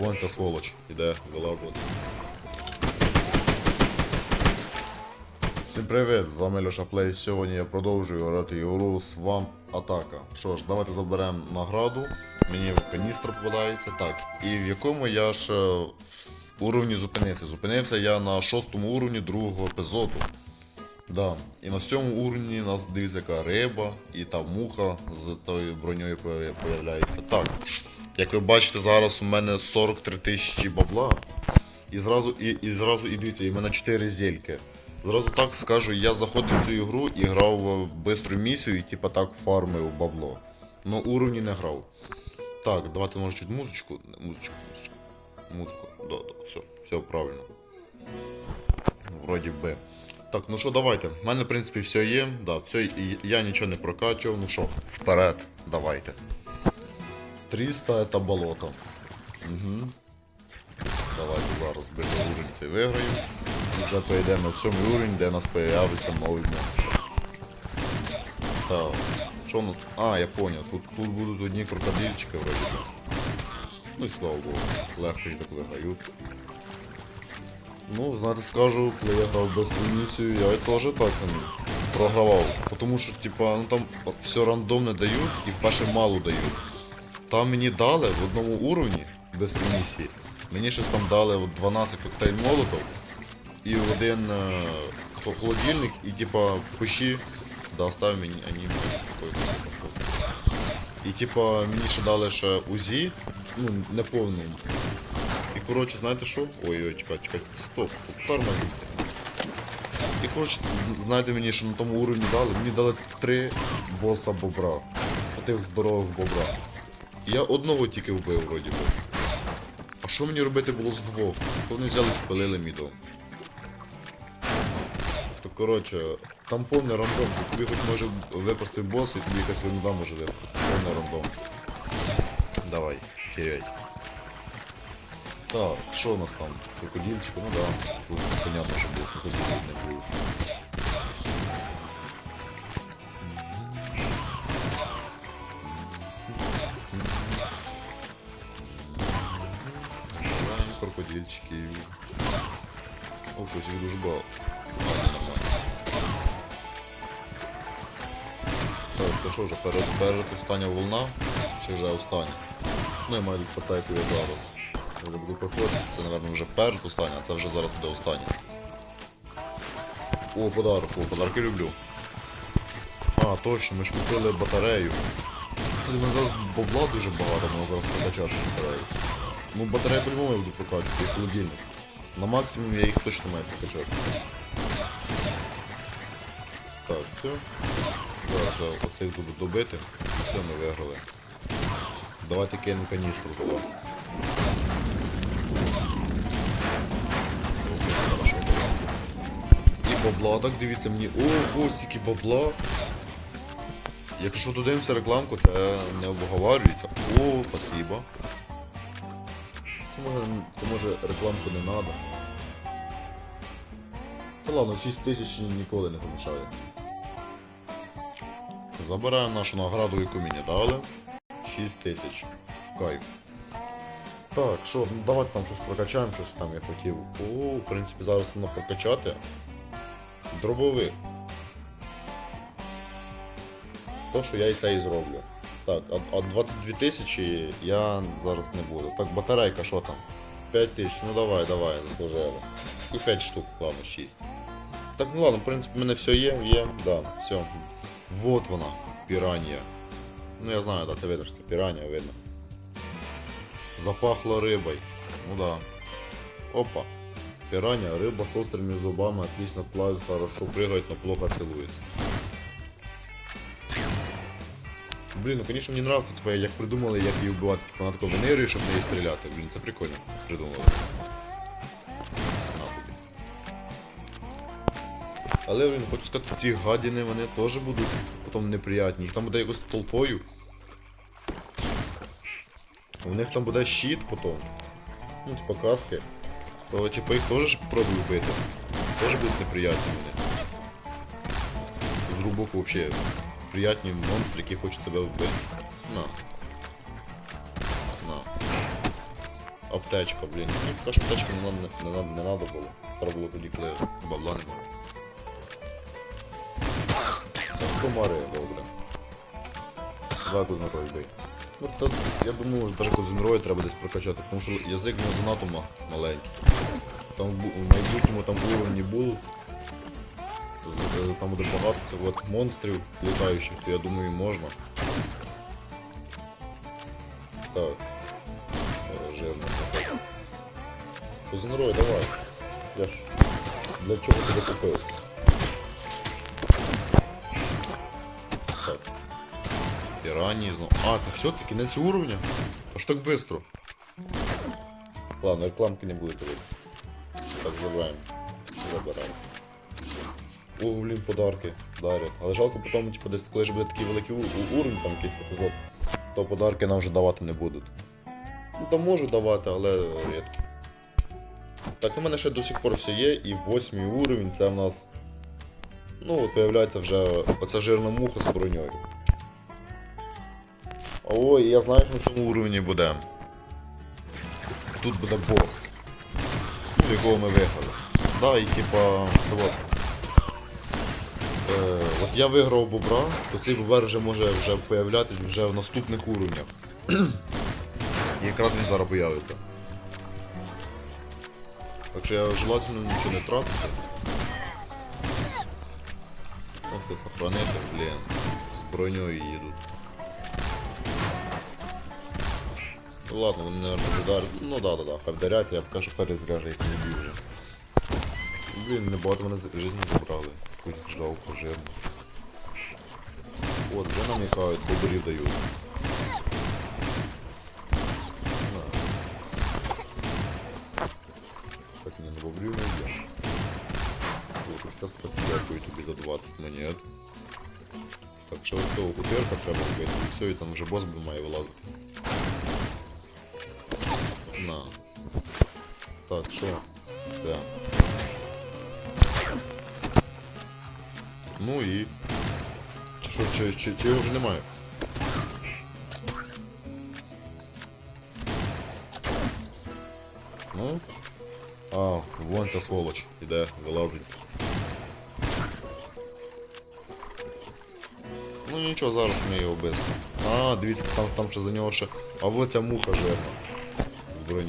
Вон ця сволоч. Іде, вилазить. Всім привіт, з вами Льоша Плей. Сьогодні я продовжую грати ігру Swamp Атака. Що ж, давайте заберемо награду. Мені каністр попадається. Так. І в якому я ж уровні зупинився. Зупинився я на шостому уровні другого епізоду. Да. І на сьомому уровні нас дивиться яка риба і та муха з тою броньою появ- появляється. Так. Як ви бачите, зараз у мене 43 тисячі бабла. І зразу, і, і зразу і дивіться, і в мене 4 зельки. Зразу так скажу, я заходив в цю ігру і грав в бистру місію і типа так фармив бабло. Но уровні не грав. Так, давайте може чуть музичку. Музичку, музичку. Музику. Да, да, все, все правильно. Вроді би. Так, ну що, давайте. У мене, в принципі, все є. Да, все, я нічого не прокачував. Ну що, вперед, давайте. 300 это болото. Угу. Давайте зараз без уровень цей виграємо. І вже поїдемо на сьомий уровень, де у нас появиться новий монстр. Так. Що у нас? А, я понял. Тут, тут будуть одні крокодильчики вроді. Ну і слава Богу, легко їх так виграють. Ну, знаєте, скажу, коли я грав без місію, я теж так м, програвав. Тому що, типа, ну там все рандомне дають і вперше мало дають. Там мені дали в одному уровні без місії. Мені щось там дали от 12 коктейль молотов і один е, холодильник, і типа пиші, да, оставь мені, а ні. І типа мені ще дали ще УЗІ, ну, не повну. І коротше, знаєте що? Ой-ой, чекай, чекай, стоп, стоп, тормозіть. І коротше, знаєте мені, що на тому уровні дали? Мені дали три боса бобра. Тих здорових бобра. Я одного тільки вбив, вроді би. А що мені робити було з двох? Вони взяли і спалили мідо. То коротше, там повний рандом, тобі хоч може випасти бос і тобі якась винуда може випасти. Повний рандом. Давай, теряйся. Так, що у нас там? Крокодильчики, ну да. Тут понятно, що не будуть. Багато. Ладно. Так, це що вже, перед, перед остання волна? Чи вже остання? Ну, я маю тут пацайку я зараз. Я буду проходити. Це, напевно, вже перед остання, а це вже зараз буде останнє. О, подарок, о, подарки люблю. А, точно, ми ж купили батарею. Кстати, мене зараз бабла дуже багато, можна зараз прокачати батарею. Ну, батарею по-любому я буду прокачувати, і холодильник. На максимум я їх точно маю прокачати. Так, все. Зараз же оцих буду добити. Все, ми виграли. Давайте кинемо каністру хорошо. І бабла, так дивіться мені. О, скільки бабла. Якщо тут рекламку, це не обговорюється. О, спасибо. Це може, це може рекламку не треба. Та ладно, 6 тисяч ніколи не помішає. Забираємо нашу награду, яку мені дали. 6 тисяч. Кайф. Так, що, ну давайте там щось прокачаємо, щось там я хотів. О, в принципі, зараз можна прокачати. Дробовик. То, що я і це і зроблю. Так, а, а 22 тисячі я зараз не буду. Так, батарейка, що там? 5 тисяч, ну давай, давай, заслужили. І 5 штук, ладно, 6. Так, ну ладно, в принципі, в мене все є, є, да, все. Вот вона, піранія. Ну я знаю, да, це видно, що це піранія, видно. Запахло рибой. Ну да. Опа. Пиранья, рыба с острыми зубами, отлично плавает, хорошо прыгает, но плохо целуется. Блін, ну конечно мені нравится, типа, як придумали, як її вбивати, типа, на таку венерію, щоб неї стріляти. Блін, це прикольно придумали. Але, блін, хочу сказати, ці гадіни, вони теж будуть потім неприятні. Їх там буде якось толпою. У них там буде щит потім. Ну, типа каски. То типа їх теж пробую бити. Теж будуть неприятні вони. З глибоко взагалі приятні монстри, які хочуть тебе вбити. На. На. аптечка, блін. Мені така ж аптечка не, не, не, не, надо було. Треба було тоді, коли бабла не було. Комари, добре. Два кузенрої бий. Ну, та, я думаю, навіть кузенрої треба десь прокачати, тому що язик не занадто маленький. Там в майбутньому там уровні будуть. З- е, Там буде багато цих от монстрів літаючих, то я думаю можна. Так. Е, Жирно. Кузенрой, давай. Я ж для чого тебе купив? Так. Піранії знову. А, це все, це кінець уровня? Аж так быстро. Ладно, рекламки не буду дивитися. Так, забираємо. Забираємо. О, блін, подарки дарять. Але жалко потім, типу, десь коли ж буде такий великий уровень, там якийсь епізод, то подарки нам вже давати не будуть. Ну там можуть давати, але рідко. Так, у мене ще до сих пор все є, і восьмий уровень це в нас. Ну, от появляється вже оця жирна муха з броньою. Ой, я знаю, що на цьому уровні буде. Тут буде бос. Ну, якого ми виграли. Да, і типа. Це. Е, от я виграв бобра, то цей бобер вже може вже появлятись вже в наступних уровнях. І якраз він зараз появиться. Так що я желательно нічого не тратити. Ось це сохранити, блін. З броньою їдуть. Ну ладно, вони, наверное, задарять. Ну да, да, да, хай вдаряться, я покажу перезряжу їх не б'ю вже. Блін, не багато мене жизни забрали. Якусь жалко, жирно. От, вже намікають, бобрів дають. Так, не на бобрів не йде. Курочка спасти, дякую тобі за 20 монет. Так, що цього кутирка треба вбити, і все, і там вже бос має вилазити. На. Так, що? Да. Ну і. Чи що, чи, чи, чи його вже немає? Ну. А, вон ця сволоч. Іде, вилазить. Ну нічого, зараз ми його без. А, дивіться, там, там ще за нього ще. А вот ця муха жирна. З.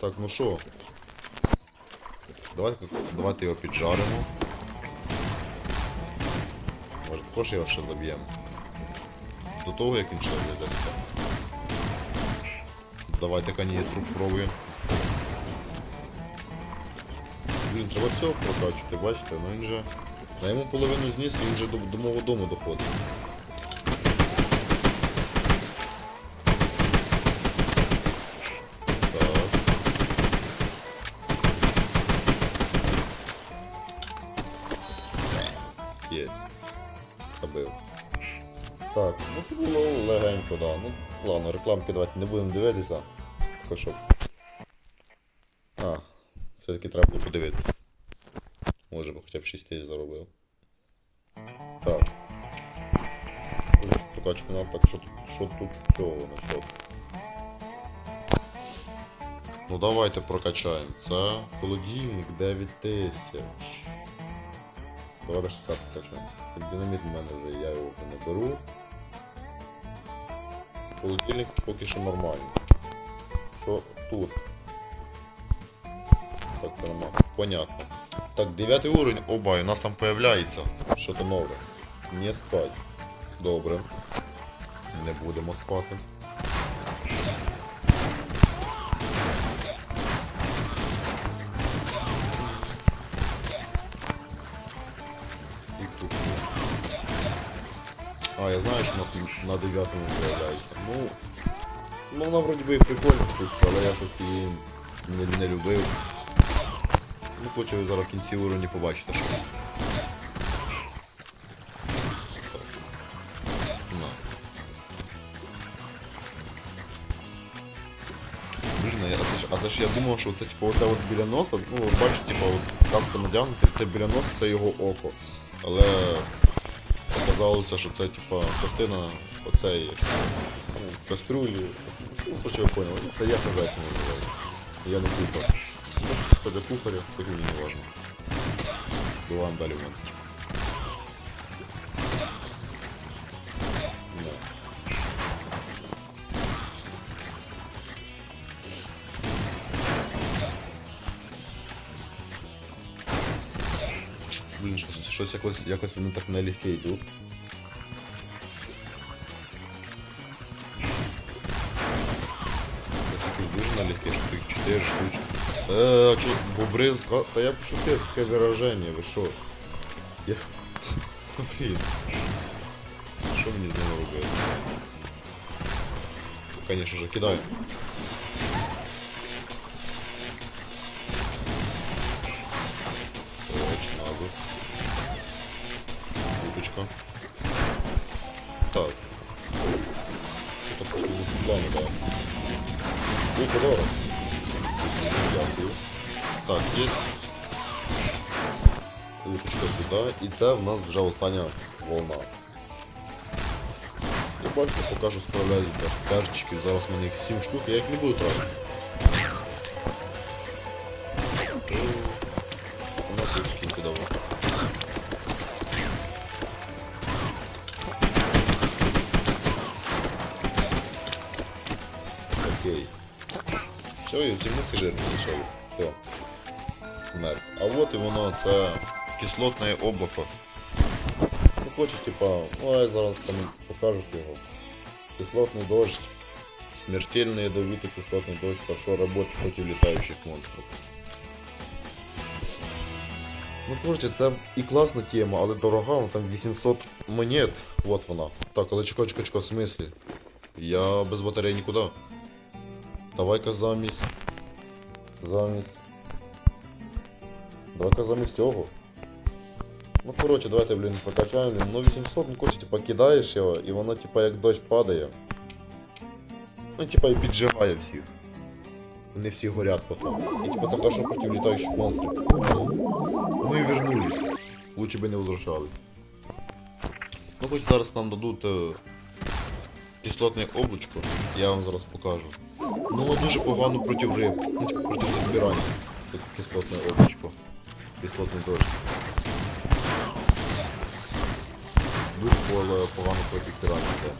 Так, ну що? Давайте, давайте його піджаримо. Може також його ще заб'ємо. До того, як він ще зайде сюди. Давайте каністру пробуємо. Блін, треба все прокачувати, бачите, ну він же. На йому половину зніс і він вже до, до мого дому доходить. Так, ну це було легенько, да. Ну, ладно, рекламки давайте не будемо дивитися. Також щоб. А, все-таки треба було подивитися. Може би хоча б 6 тисяч заробив. Так. Прокачку нам так, що що тут цього насчет. Ну давайте прокачаємо. Це холодильник 9000. Давайте 60 прокачаємо. Динаміт в мене вже, я його вже не беру. Холодильник поки що нормальний. Що тут? Так, нормально. Понятно. Так, 9 уровень. Оба, у нас там появляється. То нове. Не спать. Добре. Не будемо спати. А, я знаю, що у нас на 9 появляється. Ну. Ну вона вроді би прикольна штука, але я щось її не, не любив. Ну, хочу ви зараз в кінці уровні побачите щось. А це ж, я думав, що це типу оце от біля носа, ну бачите, типу, от каска надягнута, це біля носа, це його око. Але казалося, що це типа частина оцеї ну, каструлі. Ну, короче, я поняли, ну, я хазяйство називаю. Я не кухар. Може, що для кухаря, так мені не важно. Буваємо далі в монстрі. Щось, якось, якось вони так налегке йдуть. Дуже налегке, що тих 4 штучки. Е, а чо, бобри з ка- я пошутив, таке вираження, ви що? Я... Та блін. Що мені з ними робити? Конечно же, кидаю. Ну, подарок. Дякую. Так, є. Уточка сюди. І це в нас вже остання волна. Я бачу, поки що справляюсь без перчиків. Зараз в мене їх 7 штук, я їх не буду тратити. ці мухи жирні лишаються. Все. Смерть. А от і воно, це кислотне облако. Ну хочу, типа, ну а я зараз там покажу його. Кислотный дождь. Смертельный ядовитый кислотный дождь хорошо работает против летающих монстров. Ну, коротше, це і класна тема, але дорога, вона там 800 монет. Вот вона. Так, але чекай, чекай, чекай, в смислі? Я без батареї нікуди. Давай-ка замість. Замість. Давай-ка замість цього. Ну, коротше, давайте, блін, прокачаємо. Ну, 800, ну, коротше, типа, кидаєш його, і воно, типа, як дощ падає. Ну, типа, і піджигає всіх. Вони всі горять потом. І типа це хорошо проти літаючих монстрів. Ми вернулись. Лучше би не возвращались. Ну, хоч зараз нам дадуть е, кислотне облачко, я вам зараз покажу. Ну, воно дуже погано проти риб. Ну, типа, проти забирання. Це кислотне облачко. Кислотний дощ. Дуже поле погано проти піратів.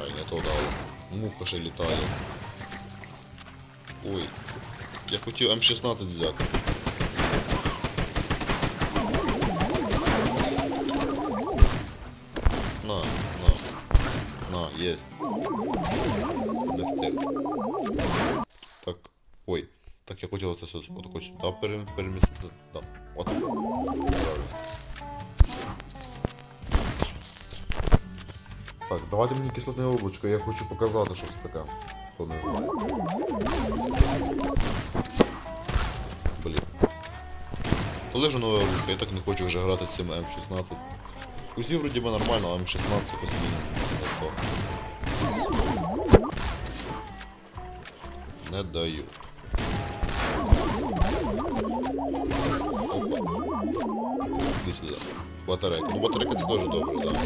Ай, не то дало. Муха ще літає. Ой. Я хотів М16 взяти. Єсть. Не. Так. Ой. Так, я хотів це сюди, отако сюди перем- перемістити. Да. От. Так, давайте мені кислотне облачко, я хочу показати, що це таке. Хто не знає. Блін. Коли ж нове оружка, я так не хочу вже грати цим М16. Усі вроді би нормально, а М16 якось Не то. Не даю. Іди сюди. Батарейка. Ну батарейка це теж добре, так. Да.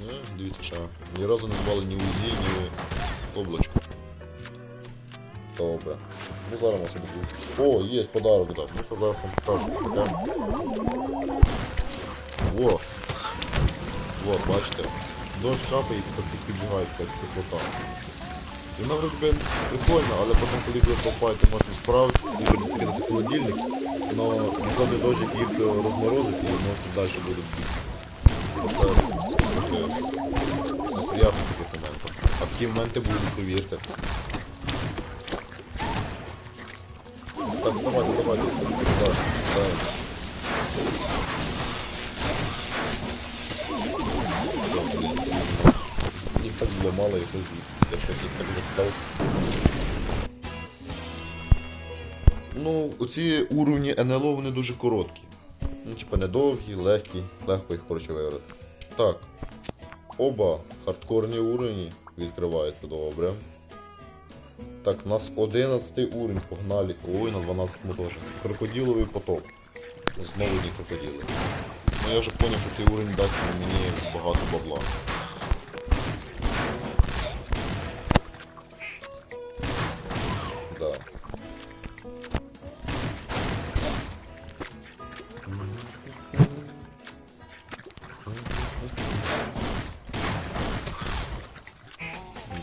Ну, дивіться, що ні разу не давали ні УЗІ, ні облачко. Добре. Ну зараз може бути. О, є подарок, так. Ну що зараз вам покажу. Таке. Во. Во, бачите. Дощ капає і тепер всіх піджигають, як кислота. І вона би прикольна, але потім, коли ви попаєте, можна справити, і будете кидати в холодильник, но виходить дощик їх е, розморозить і можна далі буде неприємно таких моментах. А такі моменти будуть, повірте. Так, давайте, давайте, все-таки, да, да. Так було мало, якщо, якщо їх так запитав. Ну, оці уровні НЛО вони дуже короткі. Ну, типа недовгі, легкі, легко їх коротше виграти. Так. Оба хардкорні уровні відкриваються добре. Так, у нас 11 уровень, погнали. Ой, на 12 теж. Крокодиловий потоп. Знову не крокодили. Ну я вже зрозумів, що цей уровень дасть мені багато бабла.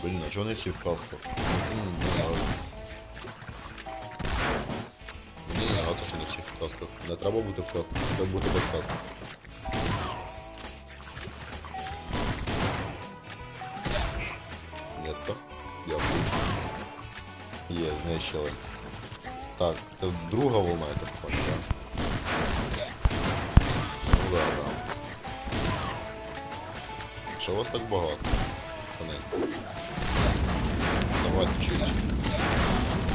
Блін, а чого не всі в касках? Мені не нравиться. Мені не нравится, що не всі в касках. Не треба бути в касках, треба бути без каски. Нетка. Дякую. Є, знищили. Так, це друга волна, я так Що вас так багато? Пацани. Давайте чуть.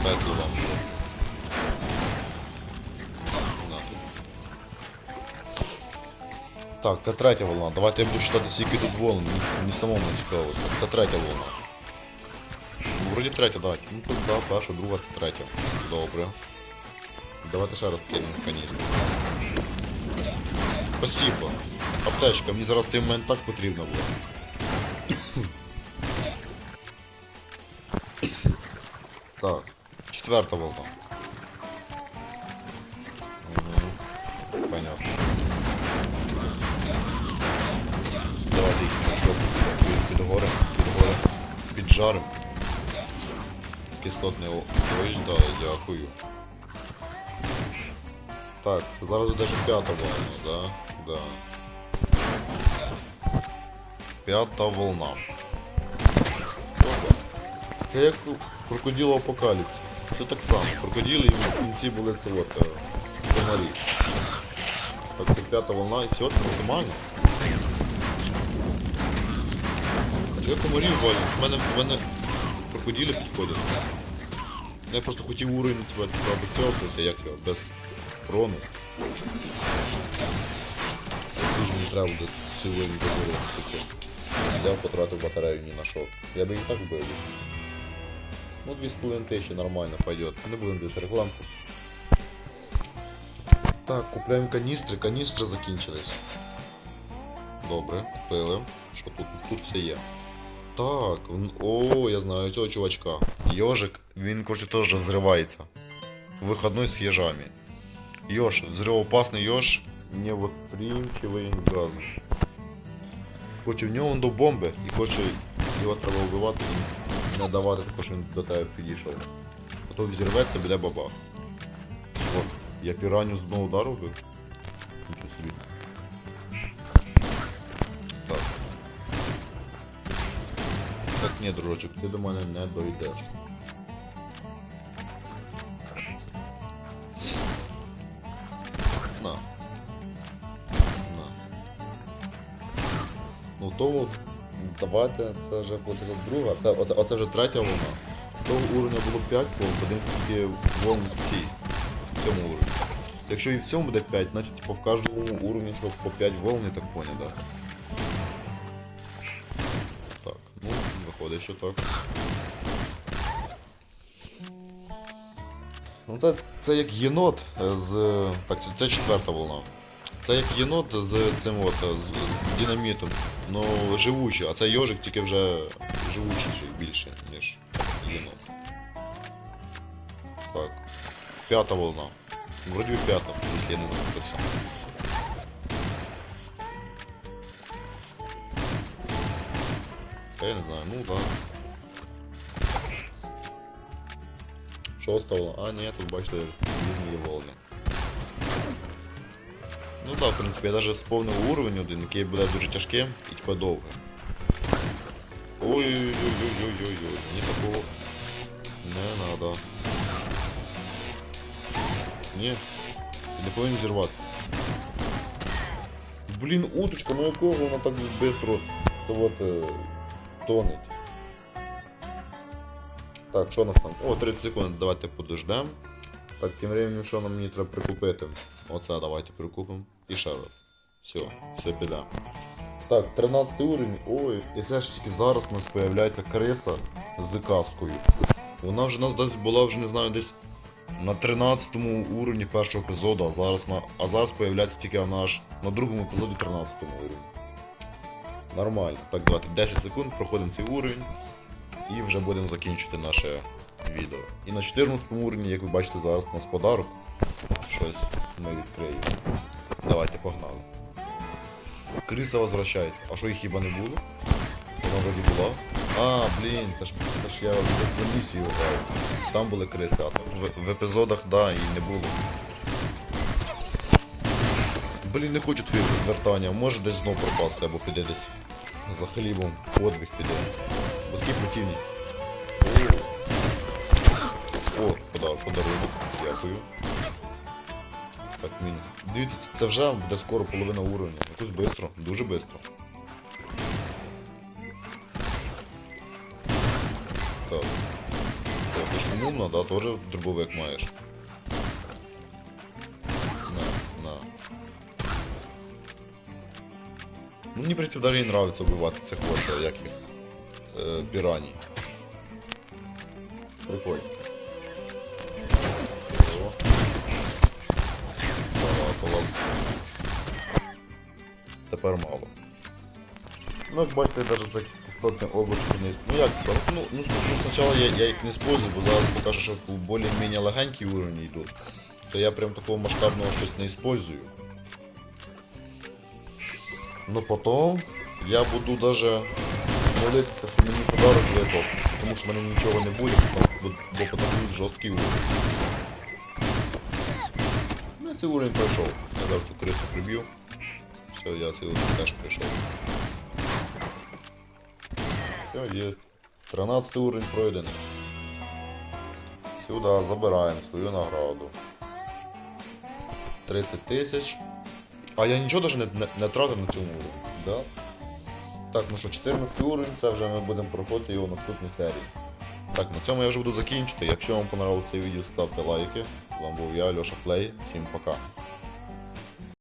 Петлю вам. На тут. Так, це третя волна. Давайте я буду читати скільки тут волн. Мені, мені самому не цікаво. Так, це третя волна. Ну, вроді третя, так. Ну тут да, перша, друга, це третя. Добре. Давайте ще раз кинемо каністр. Спасибо. Аптечка, мені зараз цей момент так потрібно було. Так, четверта волна. Мгм. Понятно. Давайте їх на жопу під, під гори, під гори, піджарим. Кислотний о- да, дякую. Так, зараз буде вже п'ята волна, да? Да. П'ята волна. Це як у крокодило апокаліпсис. Все так само. Крокодили і в кінці були це от е, комарі. Так, це п'ята волна і все, це максимально. А чого комарів валю? В мене, в мене крокодили підходять. Ну, Я просто хотів уровень тебе без цього пройти, як його, без прону. Дуже мені треба буде цей уровень без уровня пройти. Я потратив батарею ні на що. Я би і так вбив. Ну, 2,5 тисячі нормально пойдет. Не будемо десь рекламку. Так, купляємо каністри. Каністри закінчились. Добре, пили. Що тут? Тут все є. Так, н- о, я знаю цього чувачка. Йожик, він, короче, теж взривається. Выходной с ежами. Ёж, взрывоопасный ёж, невосприимчивый к В нього до бомби, і хоче його треба вбивати і не давати також, він до тебе підійшов. А то взірветься, буде бабах. О, я піраню з одного удару вбив. Так. Так ні, дружочок, ти до мене не дойдеш. Ну то давайте, це вже буде друга, це, оце, оце вже третя волна. Того уровня було 5 волн, подивимося тільки волн всі в цьому уровні. Якщо і в цьому буде 5, значить типу, в кожному уровні що по 5 волн, я так понял, да. Так, ну, виходить, що так. Ну це, це як єнот е, з. Так, це, це четверта волна. Це як єнот з цим от, е, з, з динамітом. Ну, живучий, а це йожик тільки вже живучий більше, ніж єнот. Так. П'ята волна. Вроді би п'ята, якщо я не запутався. Я не знаю, ну да. Шоста волна. А, ні, тут бачите, різні є волни. Ну так, в принципі, я навіть сповнив уровень один, який буде дуже тяжким і типа довгим. Ой-ой-ой-ой-ой-ой, мені такого не надо. Ні, ти не повинен зірватися. Блін, уточка, ну якого вона так швидко це от е, тонеть. Так, що у нас там? О, 30 секунд, давайте подождем. Так, тим временем, що нам мені треба прикупити? Оце давайте прикупимо. І ще раз. Все, все піде. Так, 13 уровень. Ой, і це ж тільки зараз у нас появляється криса з каскою. Вона вже нас десь була вже не знаю десь на 13 уровні першого епізоду, а зараз на. А зараз появляється тільки вона аж на другому епізоді 13 уровні. Нормально. Так, давайте 10 секунд, проходимо цей уровень і вже будемо закінчити наше відео. І на 14 уровні, як ви бачите, зараз у нас подарок. Щось ми відкриємо. Давайте погнали. Криса возвращається. А що їх хіба не було? Вона вроді була. А, блін, це ж це ж я десь місію грав. Там були криси, а там в, в епізодах, да, і не було. Блін, не хочу твоє вертання, може десь знов пропасти або піде десь за хлібом, подвиг піде. Бо такі противні. О, О, подарунок, дякую. Так, мінус. Дивіться, це вже буде скоро половина уровня. Якось швидко, дуже швидко. Так. О, ти ж умовно, да, теж дробовик маєш. На, на. Ну, мені прийти далі нравиться вбивати цих от, як їх, е, піраній. Прикольно. Тепер мало. Ну, як бачите, навіть такі кислотні облачки не... Ну як? Ну, ну, ну спочатку я, я їх не использую, бо зараз покажу, що в більш-менш легенькі уровні йдуть. То я прям такого масштабного щось не использую. Ну потом я буду даже молитися, що мені подарок випав, тому що в мене нічого не буде, бо, будуть жорсткі уровні. Ну, цей уровень пройшов. Я зараз цю крису приб'ю. Все, я уровень теж пройшов. Все, есть. 13 уровень пройдений. Сюда забираємо свою награду. 30 тисяч. А я нічого даже не, не, не тратив на цьому уровні, да? Так, ну що, 14 уровень, це вже ми будемо проходити його в наступній серії. Так, на цьому я вже буду закінчити. Якщо вам понравилося відео, ставте лайки. З вами був я, Льоша Плей. Всім пока.